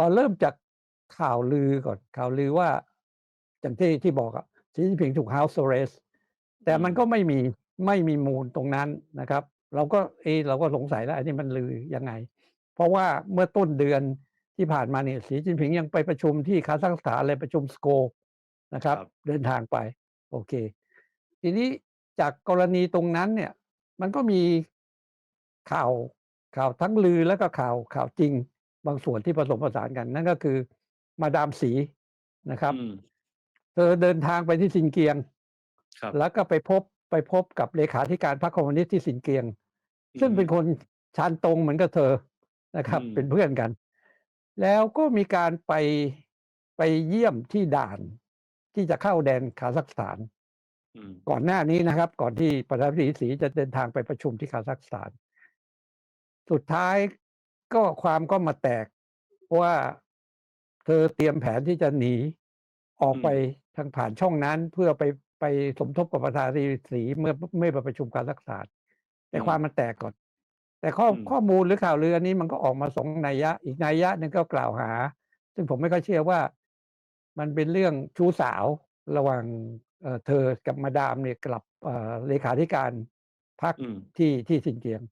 อ๋อเริ่มจากข่าวลือก่อน ข่าวลือว่า อย่างที่ที่บอกอะสีจิ้นผิงถูก House Arrest แต่อืมมันก็ไม่มีไม่มีมูลตรงนั้นนะครับ เราก็เอ๊เราก็สงสัยแล้วอันนี้มันลือยังไง?เพราะว่าเมื่อต้นเดือนที่ผ่านมาเนี่ยสีจิ้นผิงยังไปประชุมที่คาซัคสถานเลยประชุม SCO นะครัครับบเดินทางไป โอเค ทีนี้จากกรณีตรงนั้นเนี่ย มันก็มีข่าวข่าวทั้งลือแล้วก็ข่าวข่าวจริง บางส่วนที่ผสมผสานกัน นั่นก็คือมาดามสีนะครับอืมเธอเดินทางไปที่ซินเกียงครับแล้วก็ไปพบไปพบกับเลขาธิการพรรคคอมมิวนิสต์ที่ซินเกียงอืซึ่งเป็นมคนชานตงเหมือนกับเธอนะครับอืมเป็นเพื่อนกัน แล้วก็มีการไปไปเยี่ยมที่ด่านที่จะเข้าแดนคาซัคสถานอืมก่อนหน้านี้นะครับ ก่อนที่ประธานาธิบดีสีจะเดินทางไปประชุมที่คาซัคสถาน สุดท้าย ก็ความก็มาแตกว่าเธอเตรียมแผนที่จะหนี ออกอืมไปทางผ่านช่องนั้นเพื่อไปไปสมทบกับประธานาธิบดีสีเมื่อเมื่อไปประชุมคาซัคสถานแต่อืมความมันแตกก่อน แต่ข้ออืม ข้อมูลหรือข่าวลืออันนี้มันก็ออกมา2นัยยะ อีกนัยยะหนึ่งก็กล่าวหา ซึ่งผมไม่ค่อยเชื่อว่า มันเป็นเรื่องชู้สาวระหว่างเอ่อเธอกับมาดามเนี่ยกับเอ่อเลขาธิการพรรคอืม ที่ที่ซินเกียง